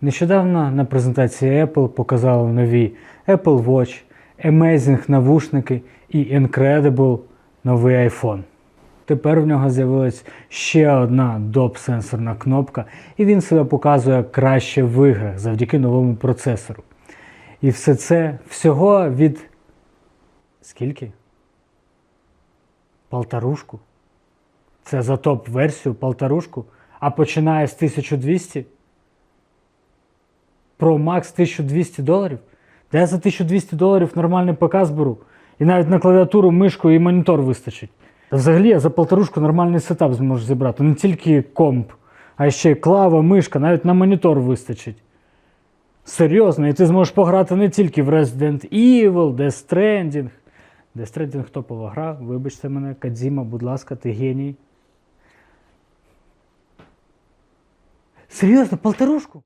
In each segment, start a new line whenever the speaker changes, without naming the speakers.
Нещодавно на презентації Apple показали нові Apple Watch, Amazing навушники і Incredible новий iPhone. Тепер в нього з'явилась ще одна доп-сенсорна кнопка, і він себе показує краще в іграх завдяки новому процесору. І все це всього від. Скільки? Полторушку? Це за топ-версію полторушку, а починає з 1200? Pro Max 1200 доларів? Де я за 1200 доларів нормальний ПК зберу? І навіть на клавіатуру, мишку і монітор вистачить. Та взагалі я за полторушку нормальний сетап зможу зібрати. Не тільки комп, а ще й клава, мишка, навіть на монітор вистачить. Серйозно, і ти зможеш пограти не тільки в Resident Evil, Death Stranding. Death Stranding топова гра, вибачте мене, Кадзіма, будь ласка, ти геній. Серйозно, полторушку?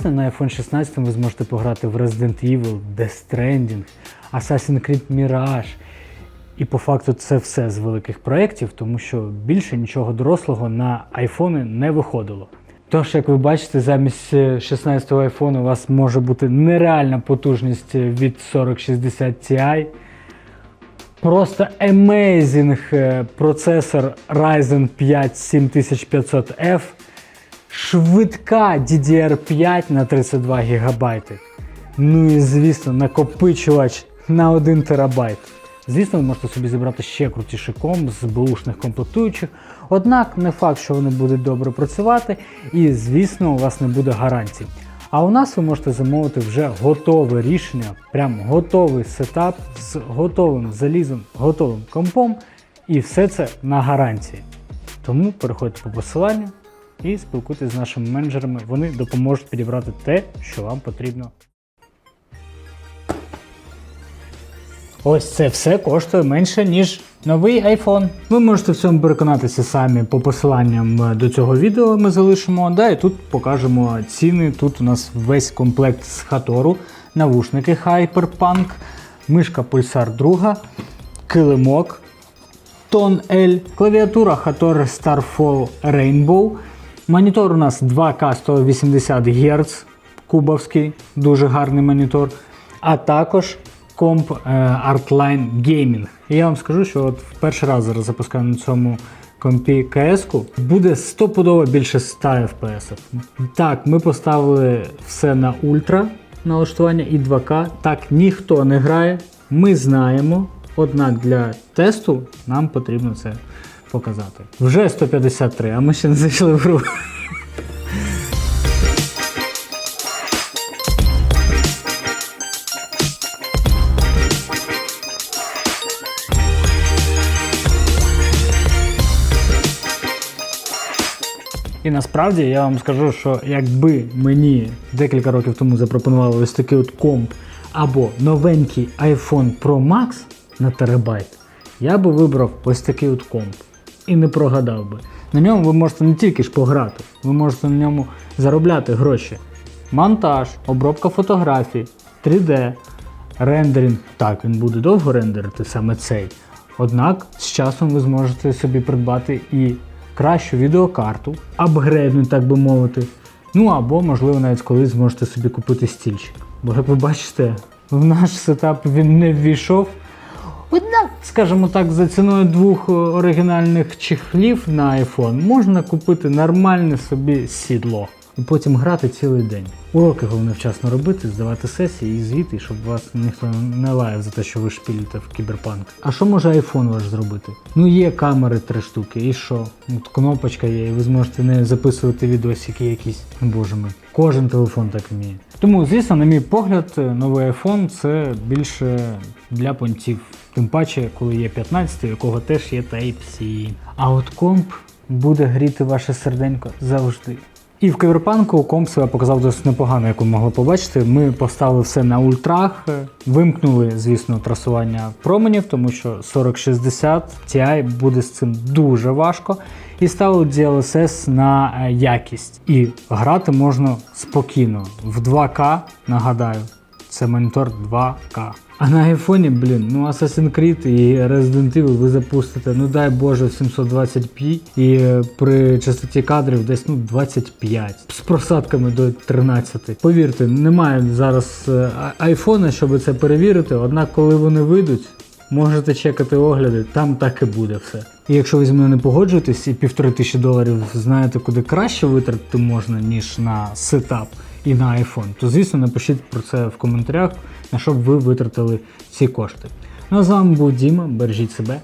Звісно, на iPhone 16 ви зможете пограти в Resident Evil, Death Stranding, Assassin's Creed Mirage. І по факту це все з великих проєктів, тому що більше нічого дорослого на айфони не виходило. Тож, як ви бачите, замість е, 16-го айфону у вас може бути нереальна потужність від 4060 Ti. Просто amazing е, процесор Ryzen 5 7500F. Швидка DDR5 на 32 ГБ. Ну і звісно, накопичувач на 1 терабайт. Звісно, ви можете собі зібрати ще крутіший комп з бушних комплектуючих, однак не факт, що вони будуть добре працювати, і звісно, у вас не буде гарантій. А у нас ви можете замовити вже готове рішення, прям готовий сетап з готовим залізом, готовим компом, і все це на гарантії. Тому переходьте по посиланню і спілкуйтесь з нашими менеджерами. Вони допоможуть підібрати те, що вам потрібно. Ось це все коштує менше, ніж новий iPhone. Ви можете в цьому переконатися самі по посиланням е, до цього відео ми залишимо. Да, і тут покажемо ціни. Тут у нас весь комплект з хатору, навушники Hyperpunk, мишка Pulsar 2, килимок, Тон L, клавіатура Hator Starfall Rainbow. Монітор у нас 2К 180 Гц, кубовський, дуже гарний монітор. А також комп е, Artline Gaming. І я вам скажу, що от в перший раз зараз запускаю на цьому компі КС-ку, буде стопудово більше 100 FPS. Так, ми поставили все на ультра налаштування і 2К. Так ніхто не грає. Ми знаємо. Однак для тесту нам потрібно це показати. Вже 153, а ми ще не зайшли в гру. І насправді я вам скажу, що якби мені декілька років тому запропонували ось такий от комп або новенький iPhone Pro Max на терабайт, я би вибрав ось такий от комп і не прогадав би. На ньому ви можете не тільки ж пограти, ви можете на ньому заробляти гроші. Монтаж, обробка фотографій, 3D, рендеринг. Так, він буде довго рендерити саме цей. Однак з часом ви зможете собі придбати і кращу відеокарту, апгрейдну, так би мовити. Ну або, можливо, навіть колись зможете собі купити стільчик. Бо як ви бачите, в наш сетап він не ввійшов. Однак, скажімо так, за ціною двох оригінальних чехлів на iPhone можна купити нормальне собі сідло. І потім грати цілий день. Уроки головне вчасно робити, здавати сесії і звіти, щоб вас ніхто не лаяв за те, що ви шпілите в кіберпанк. А що може iPhone ваш зробити? Ну є камери три штуки, і що? От кнопочка є, і ви зможете не записувати відосики якісь. Боже мій. Кожен телефон так вміє. Тому, звісно, на мій погляд, новий iPhone це більше для понтів. Тим паче, коли є 15, у якого теж є Type-C. А от комп буде гріти ваше серденько завжди. І в кіберпанку комп себе показав досить непогано, як ви могли побачити. Ми поставили все на ультрах, вимкнули, звісно, трасування променів, тому що 4060 Ti буде з цим дуже важко. І ставили DLSS на е, якість. І грати можна спокійно. В 2К, нагадаю, Це монітор 2К. А на айфоні, блін, ну Assassin's Creed і Resident Evil ви запустите, ну дай Боже, в 720p і е, при частоті кадрів десь ну 25 з просадками до 13. Повірте, немає зараз е, айфона, щоб це перевірити. Однак, коли вони вийдуть, можете чекати огляди, там так і буде все. І якщо ви зі мною не погоджуєтесь і півтори тисячі доларів знаєте, куди краще витратити можна, ніж на сетап і на iPhone, то звісно напишіть про це в коментарях, на що б ви витратили ці кошти. Ну а з вами був Діма, бережіть себе